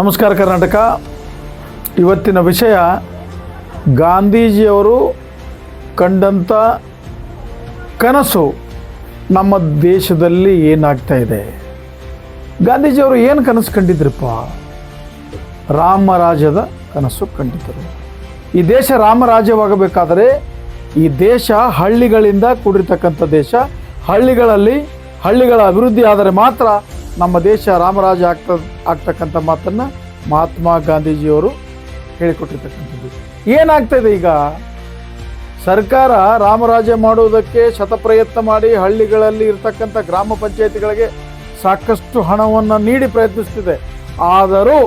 ನಮಸ್ಕಾರ ಕರ್ನಾಟಕ. ಇವತ್ತಿನ ವಿಷಯ ಗಾಂಧೀಜಿಯವರು ಕಂಡಂಥ ಕನಸು ನಮ್ಮ ದೇಶದಲ್ಲಿ ಏನಾಗ್ತಾ ಇದೆ? ಗಾಂಧೀಜಿಯವರು ಏನು ಕನಸು ಕಂಡಿದ್ರಪ್ಪ? ರಾಮರಾಜ್ಯದ ಕನಸು ಕಂಡಿದ್ದರು. ಈ ದೇಶ ರಾಮರಾಜ್ಯವಾಗಬೇಕಾದರೆ ಈ ದೇಶ ಹಳ್ಳಿಗಳಿಂದ ಕೂಡಿರ್ತಕ್ಕಂಥ ದೇಶ. ಹಳ್ಳಿಗಳಲ್ಲಿ ಹಳ್ಳಿಗಳ ಅಭಿವೃದ್ಧಿ ಆದರೆ ಮಾತ್ರ ನಮ್ಮ ದೇಶ ರಾಮರಾಜ ಆಗ್ತ, ಆಗ್ತಕ್ಕಂಥ ಮಾತನ್ನು ಮಹಾತ್ಮ ಗಾಂಧೀಜಿಯವರು ಹೇಳಿಕೊಟ್ಟಿರ್ತಕ್ಕಂಥದ್ದು. ಏನಾಗ್ತದೆ ಈಗ? ಸರ್ಕಾರ ರಾಮರಾಜ ಮಾಡುವುದಕ್ಕೆ ಶತಪ್ರಯತ್ನ ಮಾಡಿ ಹಳ್ಳಿಗಳಲ್ಲಿ ಇರ್ತಕ್ಕಂಥ ಗ್ರಾಮ ಪಂಚಾಯತಿಗಳಿಗೆ ಸಾಕಷ್ಟು ಹಣವನ್ನು ನೀಡಿ ಪ್ರಯತ್ನಿಸ್ತಿದೆ. ಆದರೂ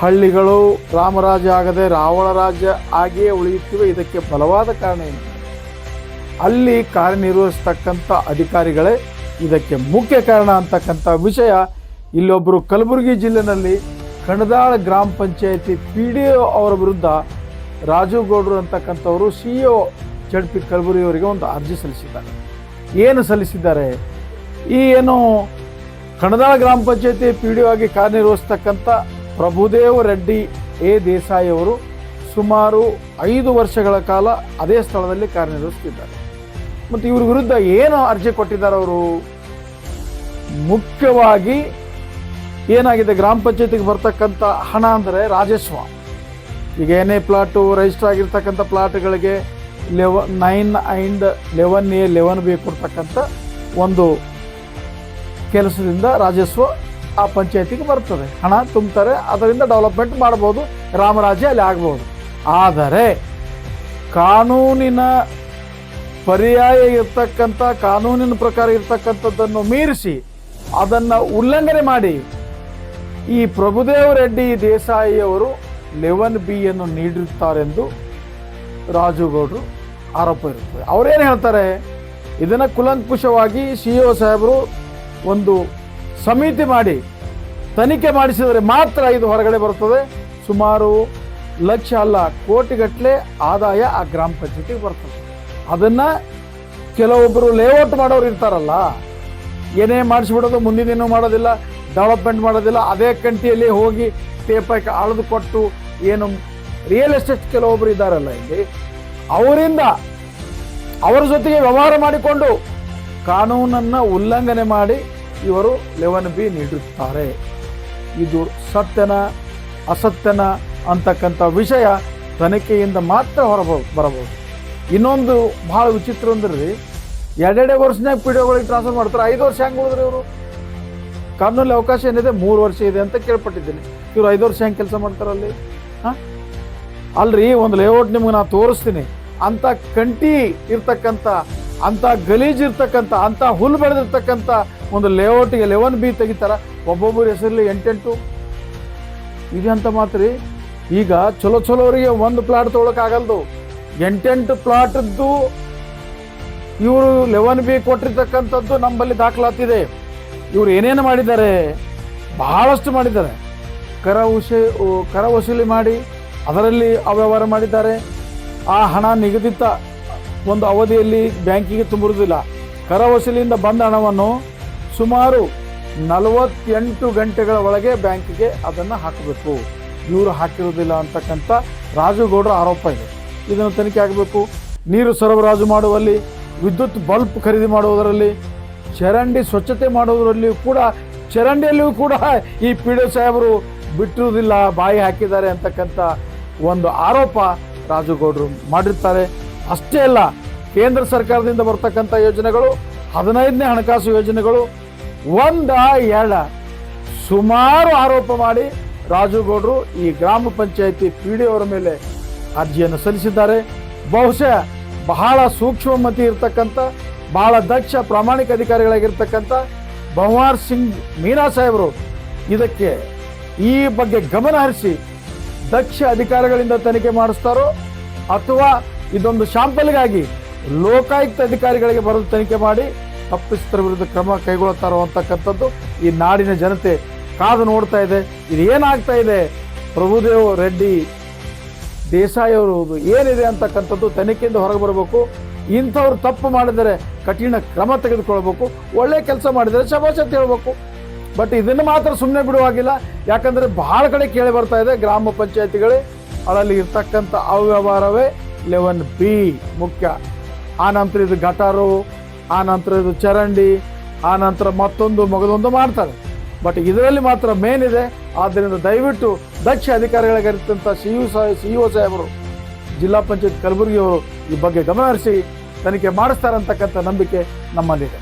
ಹಳ್ಳಿಗಳು ರಾಮರಾಜ ಆಗದೆ ರಾವಣ ರಾಜ್ಯ ಆಗಿಯೇ ಉಳಿಯುತ್ತಿವೆ. ಇದಕ್ಕೆ ಬಲವಾದ ಕಾರಣ ಏನು? ಅಲ್ಲಿ ಕಾರ್ಯನಿರ್ವಹಿಸ್ತಕ್ಕಂಥ ಅಧಿಕಾರಿಗಳೇ ಇದಕ್ಕೆ ಮುಖ್ಯ ಕಾರಣ ಅಂತಕ್ಕಂಥ ವಿಷಯ ಇಲ್ಲೊಬ್ಬರು ಕಲಬುರಗಿ ಜಿಲ್ಲೆನಲ್ಲಿ ಕಣದಾಳ ಗ್ರಾಮ ಪಂಚಾಯತಿ ಪಿ ಡಿ ಒ ಅವರ ವಿರುದ್ಧ ರಾಜು ಗೌಡ್ರು ಅಂತಕ್ಕಂಥವರು ಸಿ ಒ ಜಡ್ ಪಿ ಕಲಬುರಗಿಯವರಿಗೆ ಒಂದು ಅರ್ಜಿ ಸಲ್ಲಿಸಿದ್ದಾರೆ. ಏನು ಸಲ್ಲಿಸಿದ್ದಾರೆ? ಈ ಏನು ಕಣದಾಳ ಗ್ರಾಮ ಪಂಚಾಯತಿ ಪಿ ಡಿ ಒ ಆಗಿ ಕಾರ್ಯನಿರ್ವಹಿಸ್ತಕ್ಕಂಥ ಪ್ರಭುದೇವ ರೆಡ್ಡಿ ಎ ದೇಸಾಯಿ ಅವರು ಸುಮಾರು ಐದು ವರ್ಷಗಳ ಕಾಲ ಅದೇ ಸ್ಥಳದಲ್ಲಿ ಕಾರ್ಯನಿರ್ವಹಿಸ್ತಿದ್ದಾರೆ. ಮತ್ತು ಇವ್ರ ವಿರುದ್ಧ ಏನು ಅರ್ಜಿ ಕೊಟ್ಟಿದ್ದಾರೆ ಅವರು? ಮುಖ್ಯವಾಗಿ ಏನಾಗಿದೆ ಗ್ರಾಮ ಪಂಚಾಯತಿಗೆ ಬರ್ತಕ್ಕಂಥ ಹಣ ಅಂದರೆ ರಾಜಸ್ವ ಈಗ ಏನೇ ಪ್ಲಾಟು ರಿಜಿಸ್ಟರ್ ಆಗಿರ್ತಕ್ಕಂಥ ಪ್ಲಾಟ್ಗಳಿಗೆ ಲೆವ nine and eleven A eleven B ಕೊಡ್ತಕ್ಕಂಥ ಒಂದು ಕೆಲಸದಿಂದ ರಾಜಸ್ವ ಆ ಪಂಚಾಯತಿಗೆ ಬರ್ತದೆ. ಹಣ ತುಂಬ್ತಾರೆ, ಅದರಿಂದ ಡೆವಲಪ್ಮೆಂಟ್ ಮಾಡ್ಬೋದು, ರಾಮರಾಜ್ಯ ಅಲ್ಲಿ ಆಗ್ಬೋದು. ಆದರೆ ಕಾನೂನಿನ ಪರ್ಯಾಯ ಇರ್ತಕ್ಕಂಥ, ಕಾನೂನಿನ ಪ್ರಕಾರ ಇರ್ತಕ್ಕಂಥದ್ದನ್ನು ಮೀರಿಸಿ ಅದನ್ನು ಉಲ್ಲಂಘನೆ ಮಾಡಿ ಈ ಪ್ರಭುದೇವ ರೆಡ್ಡಿ ದೇಸಾಯಿಯವರು ಲೆವೆನ್ ಬಿ ಅನ್ನು ನೀಡಿರುತ್ತಾರೆಂದು ರಾಜುಗೌಡರು ಆರೋಪ ಇರುತ್ತದೆ. ಅವರೇನು ಹೇಳ್ತಾರೆ? ಇದನ್ನು ಕುಲಂಕುಷವಾಗಿ ಸಿ ಒ ಸಾಹೇಬರು ಒಂದು ಸಮಿತಿ ಮಾಡಿ ತನಿಖೆ ಮಾಡಿಸಿದರೆ ಮಾತ್ರ ಇದು ಹೊರಗಡೆ ಬರುತ್ತದೆ. ಸುಮಾರು ಲಕ್ಷ ಅಲ್ಲ, ಕೋಟಿಗಟ್ಟಲೆ ಆದಾಯ ಆ ಗ್ರಾಮ ಪಂಚಾಯತಿಗೆ ಬರ್ತದೆ. ಅದನ್ನು ಕೆಲವೊಬ್ಬರು ಲೇಔಟ್ ಮಾಡೋರು ಇರ್ತಾರಲ್ಲ ಏನೇ ಮಾಡಿಸ್ಬಿಡೋದು, ಮುಂದಿನ ದಿನ ಮಾಡೋದಿಲ್ಲ ಡೆವಲಪ್ಮೆಂಟ್ ಮಾಡೋದಿಲ್ಲ, ಅದೇ ಕಂಟಿಯಲ್ಲಿ ಹೋಗಿ ಟೇಪಾಕಿ ಅಳೆದು ಕೊಟ್ಟು ಏನು ರಿಯಲ್ ಎಸ್ಟೇಟ್ ಕೆಲವೊಬ್ಬರು ಇದ್ದಾರಲ್ಲ ಇಲ್ಲಿ, ಅವರಿಂದ ಅವರ ಜೊತೆಗೆ ವ್ಯವಹಾರ ಮಾಡಿಕೊಂಡು ಕಾನೂನನ್ನು ಉಲ್ಲಂಘನೆ ಮಾಡಿ ಇವರು ಲೆವೆನ್ ಬಿ ನೀಡುತ್ತಾರೆ. ಇದು ಸತ್ಯನ, ಅಸತ್ಯನ ಅಂತಕ್ಕಂಥ ವಿಷಯ ತನಿಖೆಯಿಂದ ಮಾತ್ರ ಹೊರಬ, ಬರಬಹುದು. ಇನ್ನೊಂದು ಭಾಳ ವಿಚಿತ್ರ ಅಂದ್ರೆ ಎರಡೆರಡೇ ವರ್ಷನಾಗ ಪಿ ಡಿಒಗಳಿಗೆ ಟ್ರಾನ್ಸ್ಫರ್ ಮಾಡ್ತಾರೆ. ಐದು ವರ್ಷ ಹೆಂಗೆ ಉಳಿದ್ರಿ ಇವರು? ಕಾನೂನಲ್ಲಿ ಅವಕಾಶ ಏನಿದೆ? ಮೂರು ವರ್ಷ ಇದೆ ಅಂತ ಕೇಳ್ಪಟ್ಟಿದ್ದೀನಿ. ಇವರು ಐದು ವರ್ಷ ಹೆಂಗೆ ಕೆಲಸ ಮಾಡ್ತಾರಲ್ಲಿ ಹಾಂ? ಅಲ್ರಿ, ಒಂದು ಲೇಔಟ್ ನಿಮ್ಗೆ ನಾನು ತೋರಿಸ್ತೀನಿ. ಅಂಥ ಕಂಟಿ ಇರ್ತಕ್ಕಂಥ, ಅಂಥ ಗಲೀಜ್ ಇರ್ತಕ್ಕಂಥ, ಅಂಥ ಹುಲ್ಲು ಬೆಳೆದಿರ್ತಕ್ಕಂಥ ಒಂದು ಲೇಔಟಿಗೆ ಲೆವೆನ್ ಬಿ ತೆಗಿತಾರ. ಒಬ್ಬೊಬ್ಬರ ಹೆಸರಲ್ಲಿ ಎಂಟೆಂಟು. ಇದೆ ಅಂತ ಮಾತ್ರ. ಈಗ ಚಲೋ ಅವರಿಗೆ ಒಂದು ಪ್ಲಾಟ್ ತೊಗೊಳಕ್ಕಾಗಲ್ದು ಎಂಟೆಂಟು ಪ್ಲಾಟದ್ದು ಇವರು ಲೆವೆನ್ ಬಿ ಕೊಟ್ಟಿರ್ತಕ್ಕಂಥದ್ದು ನಮ್ಮಲ್ಲಿ ದಾಖಲಾತಿದೆ. ಇವರು ಏನೇನು ಮಾಡಿದ್ದಾರೆ? ಬಹಳಷ್ಟು ಮಾಡಿದ್ದಾರೆ. ಕರ ಉಸಿ ಕರ ವಸೂಲಿ ಮಾಡಿ ಅದರಲ್ಲಿ ಅವ್ಯವಹಾರ ಮಾಡಿದ್ದಾರೆ. ಆ ಹಣ ನಿಗದಿತ ಒಂದು ಅವಧಿಯಲ್ಲಿ ಬ್ಯಾಂಕಿಗೆ ತುಂಬಿರುವುದಿಲ್ಲ. ಕರ ವಸೂಲಿಯಿಂದ ಬಂದ ಹಣವನ್ನು ಸುಮಾರು ನಲವತ್ತೆಂಟು ಗಂಟೆಗಳ ಒಳಗೆ ಬ್ಯಾಂಕಿಗೆ ಅದನ್ನು ಹಾಕಬೇಕು. ಇವರು ಹಾಕಿರುವುದಿಲ್ಲ ಅಂತಕ್ಕಂಥ ರಾಜುಗೌಡರ ಆರೋಪ ಇದೆ. ಇದನ್ನು ತನಿಖೆ ಆಗಬೇಕು. ನೀರು ಸರಬರಾಜು ಮಾಡುವಲ್ಲಿ ವಿದ್ಯುತ್ ಬಲ್ಬ್ ಖರೀದಿ ಮಾಡುವುದರಲ್ಲಿ, ಚರಂಡಿ ಸ್ವಚ್ಛತೆ ಮಾಡುವುದರಲ್ಲಿಯೂ ಕೂಡ, ಚರಂಡಿಯಲ್ಲಿಯೂ ಕೂಡ ಈ ಪಿ ಡಿ ಸಾಹೇಬರು ಬಿಟ್ಟಿರುವುದಿಲ್ಲ, ಬಾಯಿ ಹಾಕಿದ್ದಾರೆ ಅಂತಕ್ಕಂಥ ಒಂದು ಆರೋಪ ರಾಜುಗೌಡರು ಮಾಡಿರ್ತಾರೆ. ಅಷ್ಟೇ ಅಲ್ಲ, ಕೇಂದ್ರ ಸರ್ಕಾರದಿಂದ ಬರ್ತಕ್ಕಂಥ ಯೋಜನೆಗಳು, ಹದಿನೈದನೇ ಹಣಕಾಸು ಯೋಜನೆಗಳು, ಒಂದ ಎರಡ ಸುಮಾರು ಆರೋಪ ಮಾಡಿ ರಾಜುಗೌಡರು ಈ ಗ್ರಾಮ ಪಂಚಾಯಿತಿ ಪಿ ಡಿ ಅವರ ಮೇಲೆ ಅರ್ಜಿಯನ್ನು ಸಲ್ಲಿಸಿದ್ದಾರೆ. ಬಹುಶಃ ಬಹಳ ಸೂಕ್ಷ್ಮಮತಿ ಇರ್ತಕ್ಕಂಥ, ಬಹಳ ದಕ್ಷ ಪ್ರಾಮಾಣಿಕ ಅಧಿಕಾರಿಗಳಾಗಿರ್ತಕ್ಕಂಥ ಭವಾರ್ ಸಿಂಗ್ ಮೀನಾ ಸಾಹೇಬರು ಇದಕ್ಕೆ ಈ ಬಗ್ಗೆ ಗಮನ ಹರಿಸಿ ದಕ್ಷ ಅಧಿಕಾರಿಗಳಿಂದ ತನಿಖೆ ಮಾಡಿಸ್ತಾರೋ ಅಥವಾ ಇದೊಂದು ಶಾಂಪಲ್ಗಾಗಿ ಲೋಕಾಯುಕ್ತ ಅಧಿಕಾರಿಗಳಿಗೆ ಬರೆದು ತನಿಖೆ ಮಾಡಿ ತಪ್ಪಿಸ್ತರ ವಿರುದ್ಧ ಕ್ರಮ ಕೈಗೊಳ್ಳುತ್ತಾರೋ ಅಂತಕ್ಕಂಥದ್ದು ಈ ನಾಡಿನ ಜನತೆ ಕಾದು ನೋಡ್ತಾ ಇದೆ. ಇದು ಏನಾಗ್ತಾ ಇದೆ? ಪ್ರಭುದೇವ್ ರೆಡ್ಡಿ ದೇಸಾಯಿ ಅವರು ಏನಿದೆ ಅಂತಕ್ಕಂಥದ್ದು ತನಿಖೆಯಿಂದ ಹೊರಗೆ ಬರಬೇಕು. ಇಂಥವ್ರು ತಪ್ಪು ಮಾಡಿದರೆ ಕಠಿಣ ಕ್ರಮ ತೆಗೆದುಕೊಳ್ಬೇಕು ಒಳ್ಳೆ ಕೆಲಸ ಮಾಡಿದರೆ ಶಬಾಷ್ ಅಂತ ಹೇಳ್ಬೇಕು. ಬಟ್ ಇದನ್ನು ಮಾತ್ರ ಸುಮ್ಮನೆ ಬಿಡುವಾಗಿಲ್ಲ ಯಾಕಂದರೆ ಭಾಳ ಕಡೆ ಕೇಳಿ ಬರ್ತಾ ಇದೆ ಗ್ರಾಮ ಪಂಚಾಯತಿಗಳೇ. ಅದರಲ್ಲಿ ಇರ್ತಕ್ಕಂಥ ಅವ್ಯವಹಾರವೇ ಲೆವೆನ್ ಬಿ ಮುಖ್ಯ. ಆ ನಂತರ ಇದು ಗಟಾರು ಆ ನಂತರ ಇದು ಚರಂಡಿ, ಆ ನಂತರ ಮತ್ತೊಂದು ಮಗದೊಂದು ಮಾಡ್ತಾರೆ. ಬಟ್ ಇದರಲ್ಲಿ ಮಾತ್ರ ಮೇನ್ ಇದೆ. ಆದ್ದರಿಂದ ದಯವಿಟ್ಟು ದಕ್ಷ ಅಧಿಕಾರಿಗಳಿಗಿರ್ತಂಥ ಸಿ ಯು ಸಿ ಇ ಸಾಹೇಬರು, ಜಿಲ್ಲಾ ಪಂಚಾಯತ್ ಕಲಬುರಗಿಯವರು ಈ ಬಗ್ಗೆ ಗಮನ ಹರಿಸಿ ತನಿಖೆ ಮಾಡಿಸ್ತಾರೆ ಅಂತಕ್ಕಂಥ ನಂಬಿಕೆ ನಮ್ಮಲ್ಲಿದೆ.